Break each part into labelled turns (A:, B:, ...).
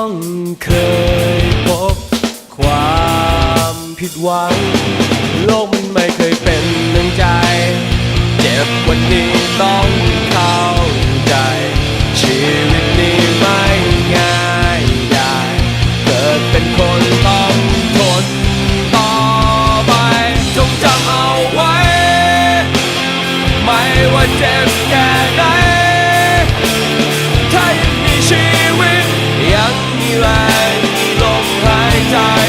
A: ต้องเคยพบความผิดหวังลกมไม่เคยเป็นหนึ่งใจ เจ็บวันนี้ต้องเข้าใจ ชีวิตนี้ไม่ง่ายได้ เกิดเป็นคนต้องทนต่อไปจงจำเอาไว้ ไม่ว่าเจ็บแค่ ห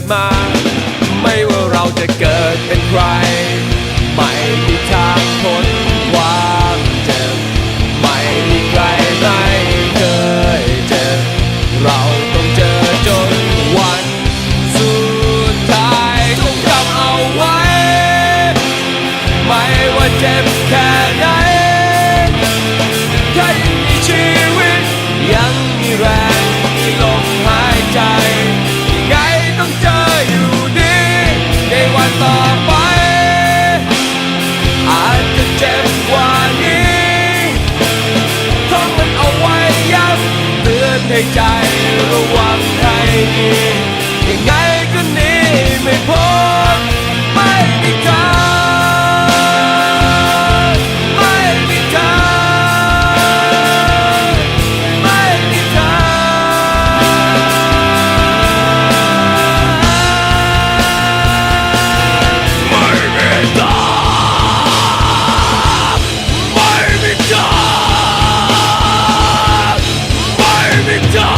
A: ดมา ไม่ว่าเราจะเกิดเป็นใคร ไม่มีทางพ้นความเจ็บ ไม่มีใครไม่เคยเจ็บ เราต้องเจอจนวัน สุดท้ายต้องจำเอาไว้ ไม่ว่าเจ็บแค่ไหน ใจระวังให้ดี be done!